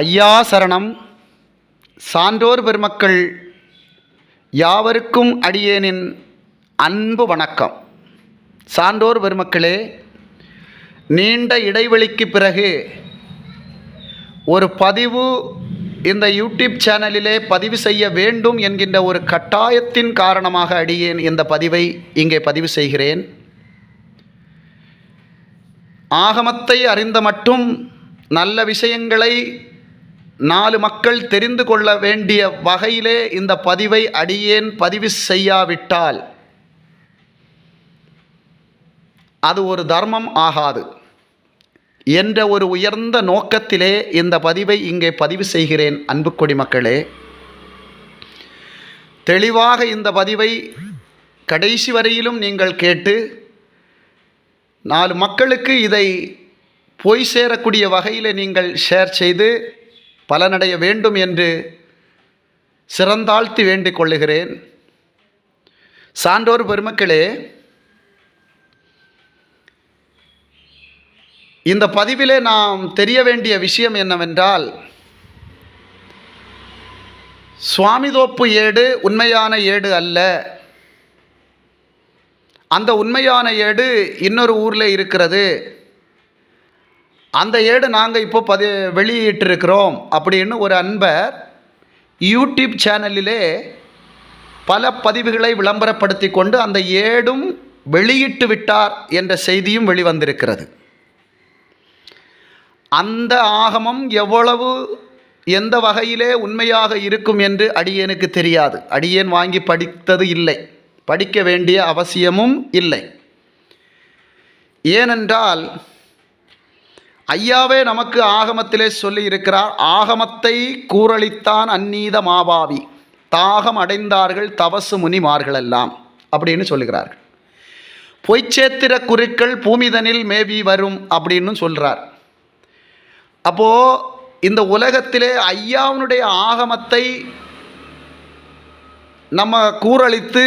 ஐயா சரணம். சான்றோர் பெருமக்கள் யாவருக்கும் அடியேனின் அன்பு வணக்கம். சான்றோர் பெருமக்களே நீண்ட இடைவெளிக்கு பிறகு ஒரு பதிவு இந்த யூடியூப் சேனலிலே பதிவு செய்ய வேண்டும் என்கின்ற ஒரு கட்டாயத்தின் காரணமாக அடியேன் இந்த பதிவை இங்கே பதிவு செய்கிறேன். ஆகமத்தை அறிந்த மட்டும் நல்ல விஷயங்களை நாலு மக்கள் தெரிந்து கொள்ள வேண்டிய வகையிலே இந்த பதிவை அடியேன் பதிவு செய்யாவிட்டால் அது ஒரு தர்மம் ஆகாது என்ற ஒரு உயர்ந்த நோக்கத்திலே இந்த பதிவை இங்கே பதிவு செய்கிறேன் அன்பு மக்களே. தெளிவாக இந்த பதிவை கடைசி வரையிலும் நீங்கள் கேட்டு நாலு மக்களுக்கு இதை போய் சேரக்கூடிய வகையில் நீங்கள் ஷேர் செய்து பலனடைய வேண்டும் என்று சிறந்தாழ்த்தி வேண்டிக் கொள்ளுகிறேன். சான்றோர் பெருமக்களே இந்த பதிவிலே நாம் தெரிய வேண்டிய விஷயம் என்னவென்றால் சுவாமிதோப்பு ஏடு உண்மையான ஏடு அல்ல. அந்த உண்மையான ஏடு இன்னொரு ஊரில் இருக்கிறது. அந்த ஏடு நாங்கள் இப்போ பதி வெளியிட்டிருக்கிறோம் அப்படின்னு ஒரு அன்பர் யூடியூப் சேனலிலே பல பதிவுகளை விளம்பரப்படுத்தி கொண்டு அந்த ஏடும் வெளியிட்டு விட்டார் என்ற செய்தியும் வெளிவந்திருக்கிறது. அந்த ஆகமம் எவ்வளவு எந்த வகையிலே உண்மையாக இருக்கும் என்று அடியேனுக்கு தெரியாது. அடியேன் வாங்கி படித்தது இல்லை. படிக்க வேண்டிய அவசியமும் இல்லை. ஏனென்றால் ஐயாவே நமக்கு ஆகமத்திலே சொல்லி இருக்கிறார் ஆகமத்தை கூறளித்தான் அந்நீத மாபாவி. தாகம் அடைந்தார்கள் தவசு முனிமார்களெல்லாம் அப்படின்னு சொல்லுகிறார்கள். பொய்ச்சேத்திர குருக்கள் பூமிதனில் மேவி வரும் அப்படின்னு சொல்கிறார் அப்போது இந்த உலகத்திலே ஐயாவினுடைய ஆகமத்தை நம்ம கூறளித்து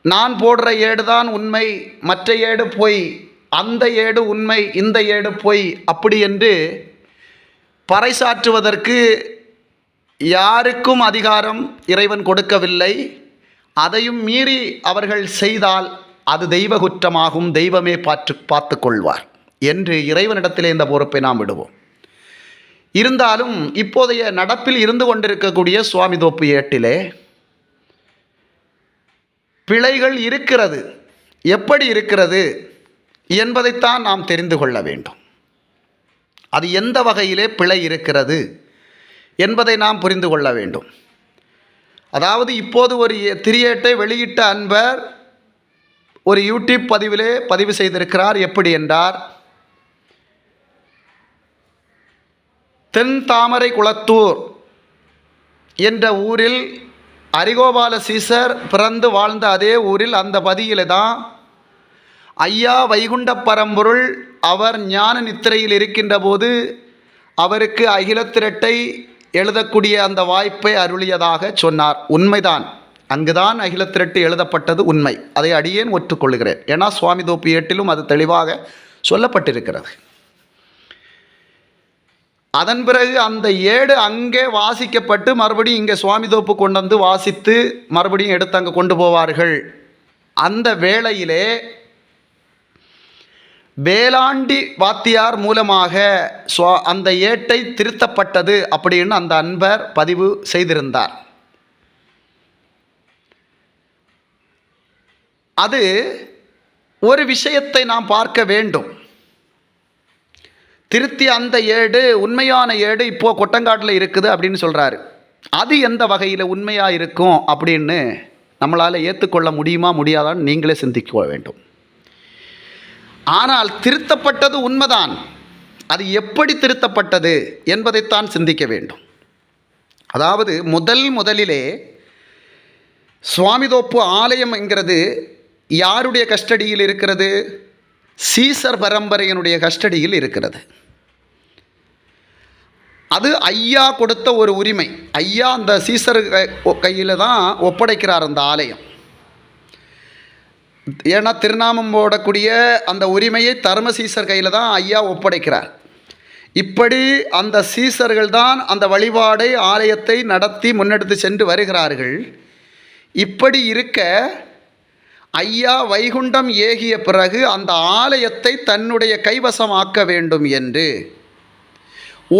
நான் போடுற ஏடு தான் உண்மை மற்ற ஏடு பொய். அந்த ஏடு உண்மை இந்த ஏடு பொய் அப்படி என்று பறைசாற்றுவதற்கு யாருக்கும் அதிகாரம் இறைவன் கொடுக்கவில்லை. அதையும் மீறி அவர்கள் செய்தால் அது தெய்வ குற்றமாகும் தெய்வமே பார்த்து பார்த்து கொள்வார் என்று இறைவனிடத்திலே இந்த பொறுப்பை நாம் விடுவோம். இருந்தாலும் இப்போதைய நடப்பில் இருந்து கொண்டிருக்கக்கூடிய சுவாமி தோப்பு ஏட்டிலே பிழைகள் இருக்கிறது. எப்படி இருக்கிறது? என்பதைத்தான் நாம் தெரிந்து கொள்ள வேண்டும். அது எந்த வகையிலே பிழை இருக்கிறது என்பதை நாம் புரிந்து கொள்ள வேண்டும். அதாவது இப்போது ஒரு திரியேட்டை வெளியிட்ட அன்பர் ஒரு யூடியூப் பதிவிலே பதிவு செய்திருக்கிறார் எப்படி என்றார். தென் தாமரை குளத்தூர் என்ற ஊரில் அரிகோபால சீசர் பிறந்து வாழ்ந்த அதே ஊரில் அந்த பதியிலே தான் ஐயா வைகுண்ட பரம்பொருள் அவர் ஞான நித்திரையில் இருக்கின்ற போது அவருக்கு அகிலத்திரட்டை எழுதக்கூடிய அந்த வாய்ப்பை அருளியதாக சொன்னார். உண்மைதான். அங்குதான் அகிலத்திரட்டு எழுதப்பட்டது உண்மை. அதை அடியேன் ஒற்றுக்கொள்கிறேன் ஏன்னா சுவாமி தோப்பு ஏட்டிலும் அது தெளிவாக சொல்லப்பட்டிருக்கிறது. அதன் பிறகு அந்த ஏடு அங்கே வாசிக்கப்பட்டு மறுபடியும் இங்கே சுவாமி தோப்பு கொண்டு வந்து வாசித்து மறுபடியும் எடுத்து அங்கே கொண்டு போவார்கள். அந்த வேளையிலே வேளாண்டி வாத்தியார் மூலமாக சுவா அந்த ஏட்டை திருத்தப்பட்டது அப்படின்னு அந்த அன்பர் பதிவு செய்திருந்தார். அது ஒரு விஷயத்தை நாம் பார்க்க வேண்டும். திருத்தி அந்த ஏடு உண்மையான ஏடு இப்போது கொட்டங்காட்டில் இருக்குது அப்படின்னு சொல்கிறாரு அது எந்த வகையில் உண்மையாக இருக்கும் அப்படின்னு நம்மளால் ஏற்றுக்கொள்ள முடியுமா முடியாதான்னு நீங்களே சிந்திக்க வேண்டும். ஆனால் திருத்தப்பட்டது உண்மைதான். அது எப்படி திருத்தப்பட்டது என்பதைத்தான் சிந்திக்க வேண்டும். அதாவது முதல் முதலிலே சுவாமிதோப்பு ஆலயம் என்கிறது யாருடைய கஸ்டடியில் இருக்கிறது? சீசர் பரம்பரையினுடைய கஸ்டடியில் இருக்கிறது. அது ஐயா கொடுத்த ஒரு உரிமை. ஐயா அந்த சீசர் கையில் தான் ஒப்படைக்கிறார் அந்த ஆலயம். ஏன்னா திருநாமம் போடக்கூடிய அந்த உரிமையை தர்ம சீசர் கையில் தான் ஐயா ஒப்படைக்கிறார். இப்படி அந்த சீசர்கள் தான் அந்த வழிபாடை ஆலயத்தை நடத்தி முன்னெடுத்து சென்று வருகிறார்கள். இப்படி இருக்க ஐயா வைகுண்டம் ஏகிய பிறகு அந்த ஆலயத்தை தன்னுடைய கைவசமாக்க வேண்டும் என்று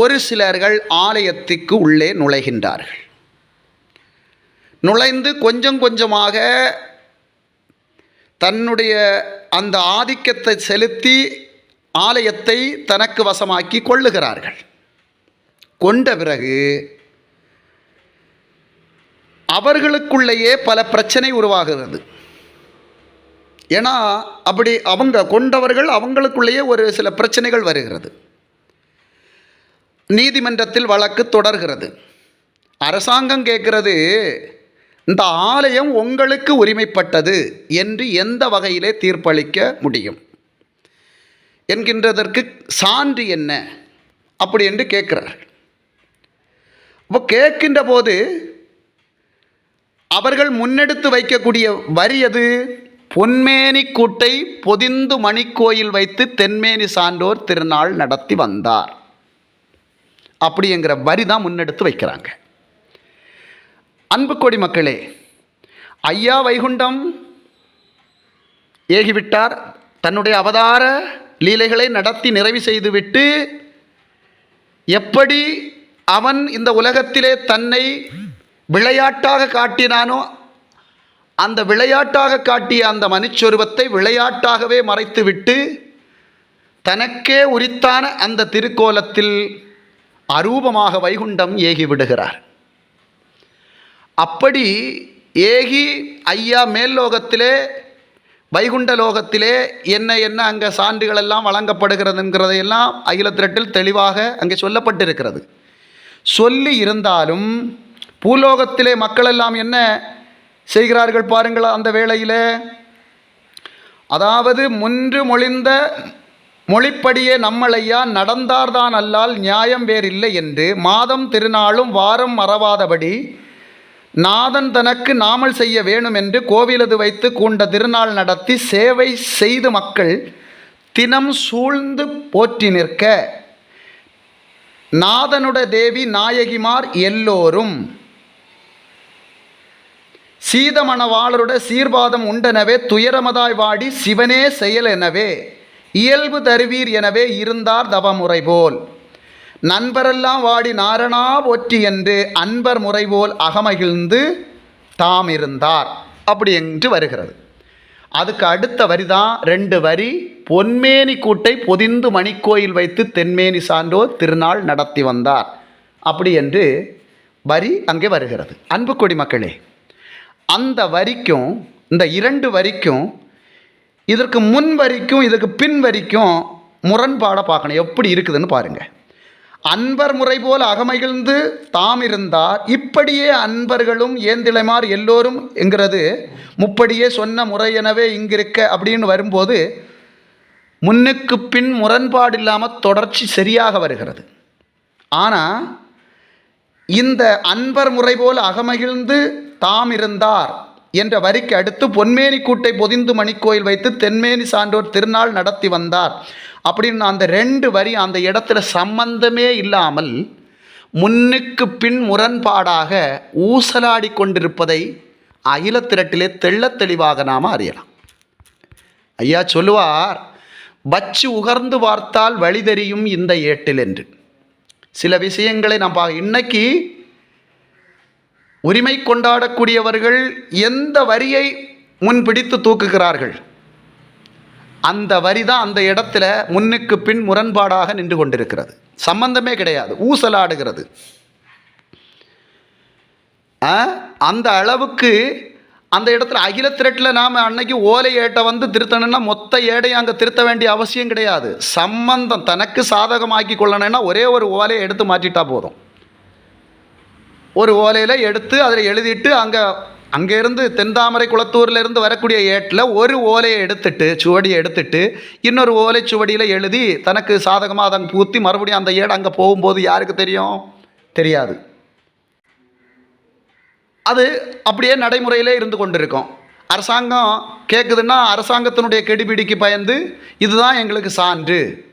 ஒரு சிலர்கள் ஆலயத்துக்கு உள்ளே நுழைகின்றார்கள். நுழைந்து கொஞ்சம் கொஞ்சமாக தன்னுடைய அந்த ஆதிக்கத்தை செலுத்தி ஆலயத்தை தனக்கு வசமாக்கி கொள்ளுகிறார்கள். கொண்ட பிறகு அவர்களுக்குள்ளேயே பல பிரச்சனை உருவாகிறது. ஏன்னா அப்படி அவங்க கொண்டவர்கள் அவங்களுக்குள்ளேயே ஒரு சில பிரச்சனைகள் வருகிறது. நீதிமன்றத்தில் வழக்கு தொடர்கிறது. அரசாங்கம் கேட்கிறது இந்த ஆலயம் உங்களுக்கு உரிமைப்பட்டது என்று எந்த வகையிலே தீர்ப்பளிக்க முடியும்? என்கின்றதற்கு சான்று என்ன? அப்படி என்று கேட்கிறார் அப்போ கேட்கின்ற போது அவர்கள் முன்னெடுத்து வைக்கக்கூடிய வரி அது பொன்மேனி கூட்டை பொதிந்து மணிக்கோயில் வைத்து தென்மேனி சான்றோர் திருநாள் நடத்தி வந்தார். அப்படிங்கிற வரி தான் முன்னெடுத்து வைக்கிறாங்க. அன்பு கொடி மக்களே ஐயா வைகுண்டம் ஏகிவிட்டார். தன்னுடைய அவதார லீலைகளை நடத்தி நிறைவு செய்துவிட்டு எப்படி அவன் இந்த உலகத்திலே தன்னை விளையாட்டாக காட்டினானோ அந்த விளையாட்டாக காட்டிய அந்த மனுச்சொருவத்தை விளையாட்டாகவே மறைத்துவிட்டு தனக்கே உரித்தான அந்த திருக்கோலத்தில் அரூபமாக வைகுண்டம் ஏகிவிடுகிறார். அப்படி ஏகி ஐயா மேல் லோகத்திலே வைகுண்ட லோகத்திலே என்ன என்ன அங்கே சான்றுகள் எல்லாம் வழங்கப்படுகிறதுங்கிறதையெல்லாம் அகில திரட்டில் தெளிவாக அங்கே சொல்லப்பட்டிருக்கிறது. சொல்லி இருந்தாலும் பூலோகத்திலே மக்கள் எல்லாம் என்ன செய்கிறார்கள் பாருங்கள் அந்த வேளையிலே? அதாவது முன்று மொழிந்த மொழிப்படியே நம்மளையா நடந்தார்தான் அல்லால் நியாயம் வேறில்லை என்று மாதம் திருநாளும் வாரம் மறவாதபடி நாதன் தனக்கு நாமல் செய்ய வேணும் என்று கோவிலது வைத்து கூண்ட திருநாள் நடத்தி சேவை செய்து மக்கள் தினம் சூழ்ந்து போற்றி நிற்க. நாதனுட தேவி நாயகிமார் எல்லோரும். சீதமணவாளருட சீர்பாதம் உண்டெனவே துயரமதாய் வாடி சிவனே செயல் எனவே இயல்பு தருவீர் எனவே இருந்தார் தவமுறை போல். நண்பரெல்லாம் வாடி நாரணா போற்றி என்று அன்பர் முறைபோல் அகமகிழ்ந்து தாம் இருந்தார். அப்படி என்று வருகிறது. அதுக்கு அடுத்த வரி தான் ரெண்டு வரி. பொன்மேனி கூட்டை பொதிந்து மணிக்கோயில் வைத்து தென்மேனி சான்றோர் திருநாள் நடத்தி வந்தார். அப்படி என்று வரி அங்கே வருகிறது. அன்பு குடிமக்களே அந்த வரிக்கும் இந்த இரண்டு வரிக்கும் இதற்கு முன் வரிக்கும் இதுக்கு பின் வரிக்கும் முரண்பாடை பார்க்கணும். எப்படி இருக்குதுன்னு பாருங்கள் அன்பர் முறை போல் அகமகிழ்ந்து தாம் இருந்தார். இப்படியே அன்பர்களும் ஏந்திளைமார் எல்லோரும் என்கிறது. முப்படியே சொன்ன முறை எனவே இங்கிருக்க அப்படின்னு வரும்போது முன்னுக்கு பின் முரண்பாடு இல்லாமல் தொடர்ச்சி சரியாக வருகிறது. ஆனால் இந்த அன்பர் முறை போல் அகமகிழ்ந்து தாம் இருந்தார் என்ற வரிக்கு அடுத்து பொன்மேனி கூட்டை பொதிந்து மணிக்கோயில் வைத்து தென்மேனி சான்றோர் திருநாள் நடத்தி வந்தார். அப்படின்னு அந்த ரெண்டு வரி அந்த இடத்துல சம்பந்தமே இல்லாமல் முன்னுக்கு பின் முரண்பாடாக ஊசலாடி கொண்டிருப்பதை அகில திரட்டிலே தெள்ளத் தெளிவாக நாம் அறியலாம். ஐயா சொல்லுவார் வச்சு உகர்ந்து பார்த்தால் வழி தெரியும் இந்த ஏட்டில் என்று. சில விஷயங்களை நாம் பா இன்னைக்கு உரிமை கொண்டாடக்கூடியவர்கள் எந்த வரியை முன்பிடித்து தூக்குகிறார்கள்? அந்த வரி தான் அந்த இடத்துல முன்னுக்கு பின் முரண்பாடாக நின்று கொண்டிருக்கிறது. சம்பந்தமே கிடையாது. ஊசலாடுகிறது. ஆ, அந்த அளவுக்கு அந்த இடத்துல அகில திரட்டில் நாம் அன்னைக்கு ஓலை ஏட்டை வந்து திருத்தணும்னா மொத்த ஏடையும் அங்கே திருத்த வேண்டிய அவசியம் கிடையாது. சம்பந்தம் தனக்கு சாதகமாக்கி கொள்ளணும்னா ஒரே ஒரு ஓலையை எடுத்து மாற்றிட்டா போதும். ஒரு ஓலையில் எடுத்து அதில் எழுதிட்டு அங்கே அங்கேருந்து தென்தாமரை குளத்தூர்லேருந்து வரக்கூடிய ஏட்டில் ஒரு ஓலையை எடுத்துட்டு சுவடியை எடுத்துட்டு இன்னொரு ஓலை சுவடியில் எழுதி தனக்கு சாதகமாக அதை பூத்தி மறுபடியும் அந்த ஏடு அங்கே போகும்போது யாருக்கு தெரியும்? தெரியாது. அது அப்படியே நடைமுறையிலே இருந்து கொண்டிருக்கும். அரசாங்கம் கேட்குதுன்னா அரசாங்கத்தினுடைய கெடுபிடிக்கு பயந்து இதுதான் எங்களுக்கு சான்று.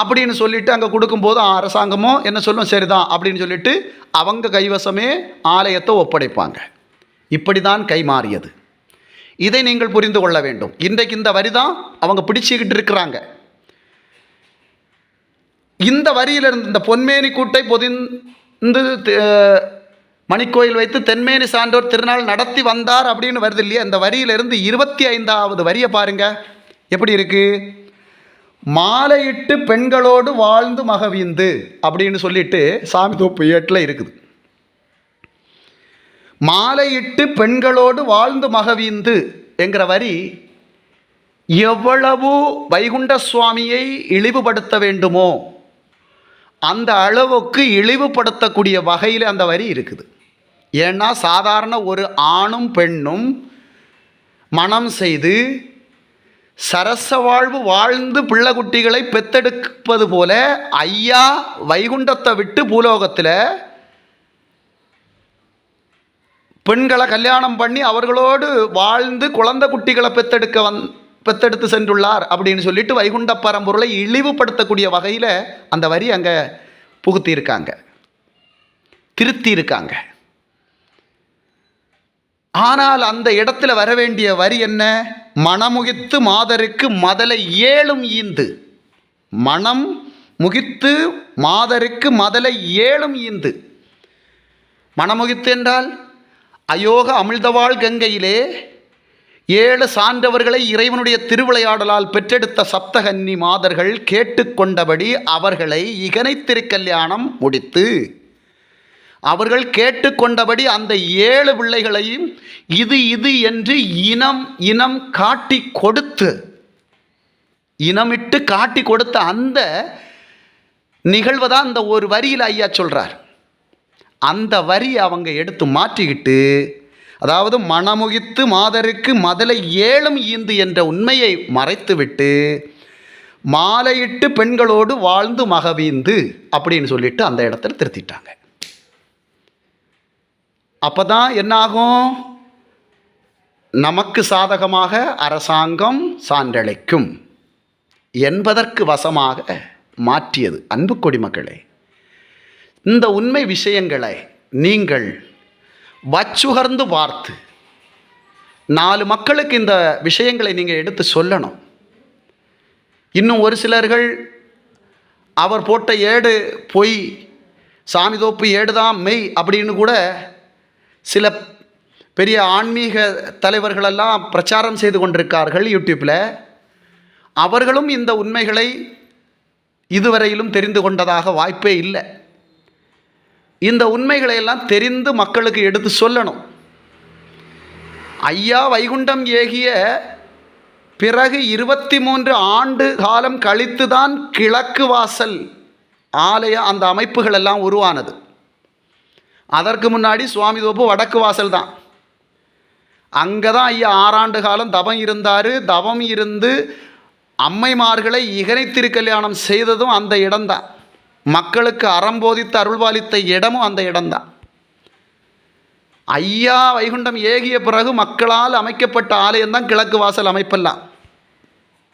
அப்படின்னு சொல்லிட்டு அங்கே கொடுக்கும்போது அரசாங்கமும் என்ன சொல்லும்? சரிதான். அப்படின்னு சொல்லிட்டு அவங்க கைவசமே ஆலயத்தை ஒப்படைப்பாங்க. இப்படி தான் கைமாறியது இதை நீங்கள் புரிந்து கொள்ள வேண்டும். இன்றைக்கு இந்த வரி தான் அவங்க பிடிச்சிக்கிட்டு இருக்கிறாங்க. இந்த வரியிலிருந்து இந்த பொன்மேனி கூட்டை பொதிந்து மணிக்கோயில் வைத்து தென்மேனி சான்றோர் திருநாள் நடத்தி வந்தார் அப்படின்னு வருது இல்லையா? இந்த வரியிலிருந்து இருபத்தி ஐந்தாவது வரியை பாருங்க. எப்படி இருக்கு? மாலையிட்டு பெண்களோடு வாழ்ந்து மகவிந்து அப்படின்னு சொல்லிட்டு சாமி தோப்பு ஏட்டில் இருக்குது. மாலையிட்டு பெண்களோடு வாழ்ந்து மகவிந்து என்கிற வரி எவ்வளவு வைகுண்ட சுவாமியை இழிவுபடுத்த வேண்டுமோ அந்த அளவுக்கு இழிவுபடுத்தக்கூடிய வகையில் அந்த வரி இருக்குது. ஏன்னா சாதாரண ஒரு ஆணும் பெண்ணும் மனம் செய்து சரச வாழ்வு வாழ்ந்து பிள்ளை குட்டிகளை பெத்தெடுப்பது போல ஐயா வைகுண்டத்தை விட்டு பூலோகத்தில் பெண்களை கல்யாணம் பண்ணி அவர்களோடு வாழ்ந்து குழந்தை குட்டிகளை பெத்தெடுக்க வந் பெத்தெடுத்து சென்றுள்ளார் அப்படின்னு சொல்லிட்டு வைகுண்ட பரம்பொருளை இழிவுபடுத்தக்கூடிய வகையில் அந்த வரி அங்கே புகுத்தியிருக்காங்க. திருத்தியிருக்காங்க. ஆனால் அந்த இடத்துல வர வேண்டிய வரி என்ன? மனமுகித்து மாதருக்கு மதலை ஏழும் ஈந்து. மனம் முகித்து மாதருக்கு மதலை ஏழும் ஈந்து. மனமுகித்து என்றால்? அயோக அமிழ்தவாள் கங்கையிலே ஏழு சான்றவர்களை இறைவனுடைய திருவிளையாடலால் பெற்றெடுத்த சப்தகன்னி மாதர்கள் கேட்டுக்கொண்டபடி அவர்களை இகனை திருக்கல்யாணம் முடித்து அவர்கள் கேட்டுக்கொண்டபடி அந்த ஏழு பிள்ளைகளையும் இது இது என்று இனம் இனம் காட்டி கொடுத்து இனமிட்டு காட்டி கொடுத்த அந்த நிகழ்வை தான் அந்த ஒரு வரியில் ஐயா சொல்கிறார் அந்த வரி அவங்க எடுத்து மாற்றிக்கிட்டு அதாவது மனமுகித்து மாதருக்கு மதலை ஏழும் ஈந்து என்ற உண்மையை மறைத்துவிட்டு மாலையிட்டு பெண்களோடு வாழ்ந்து மகவீந்து அப்படின்னு சொல்லிட்டு அந்த இடத்துல திருத்திட்டாங்க. அப்போ தான் என்னாகும்? நமக்கு சாதகமாக அரசாங்கம் சான்றளிக்கும் என்பதற்கு வசமாக மாற்றியது அன்பு கொடிமக்களே இந்த உண்மை விஷயங்களை நீங்கள் வச்சுகர்ந்து பார்த்து நாலு மக்களுக்கு இந்த விஷயங்களை நீங்கள் எடுத்து சொல்லணும். இன்னும் ஒரு சிலர்கள் அவர் போட்ட ஏடு பொய் சாமி தோப்பு ஏடு தான் மெய் அப்படின்னு கூட சில பெரிய ஆன்மீக தலைவர்களெல்லாம் பிரச்சாரம் செய்து கொண்டிருக்கார்கள் யூடியூப்பில் அவர்களும் இந்த உண்மைகளை இதுவரையிலும் தெரிந்து கொண்டதாக வாய்ப்பே இல்லை. இந்த உண்மைகளை எல்லாம் தெரிந்து மக்களுக்கு எடுத்து சொல்லணும். ஐயா வைகுண்டம் ஏகிய பிறகு இருபத்தி மூன்று ஆண்டு காலம் கழித்து தான் கிழக்கு வாசல் ஆலய அந்த அமைப்புகள் எல்லாம் உருவானது. அதற்கு முன்னாடி சுவாமி தோப்பு வடக்கு வாசல் தான். அங்கே தான் ஐயா ஆறாண்டு காலம் தவம் இருந்தார். தவம் இருந்து அம்மைமார்களை இகனை திருக்கல்யாணம் செய்ததும் அந்த இடம்தான். மக்களுக்கு அறம்போதித்து அருள்வாளித்த இடமும் அந்த இடம்தான். ஐயா வைகுண்டம் ஏகிய பிறகு மக்களால் அமைக்கப்பட்ட ஆலயம்தான் கிழக்கு வாசல் அமைப்பெல்லாம்.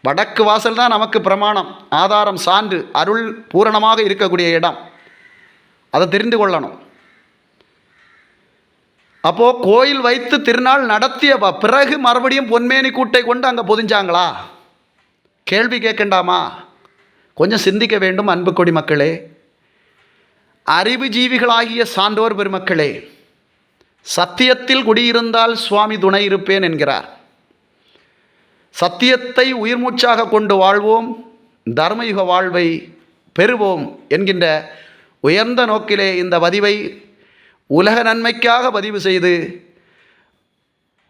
வடக்கு வாசல் தான் நமக்கு பிரமாணம் ஆதாரம் சான்று அருள் பூரணமாக இருக்கக்கூடிய இடம். அதை தெரிந்து கொள்ளணும். அப்போது கோயில் வைத்து திருநாள் நடத்திய பிறகு மறுபடியும் பொன்மேனி கூட்டை கொண்டு அங்கே பொதிஞ்சாங்களா? கேள்வி கேட்கண்டாமா? கொஞ்சம் சிந்திக்க வேண்டும் அன்பு கொடி மக்களே. அறிவு ஜீவிகளாகிய சான்றோர் பெருமக்களே சத்தியத்தில் குடியிருந்தால் சுவாமி துணை இருப்பேன் என்கிறார். சத்தியத்தை உயிர் மூச்சாக கொண்டு வாழ்வோம் தர்மயுக வாழ்வை பெறுவோம் என்கின்ற உயர்ந்த நோக்கிலே இந்த பதிவை உலக நன்மைக்காக பதிவு செய்து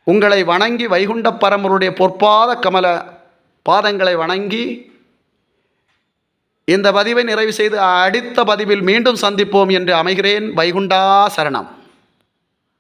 உங்களை வணங்கி வைகுண்ட பரமருடைய பொற்பாத கமல பாதங்களை வணங்கி இந்த பதிவை நிறைவு செய்து அடுத்த பதிவில் மீண்டும் சந்திப்போம் என்று அமைகிறேன் வைகுண்டா சரணம்.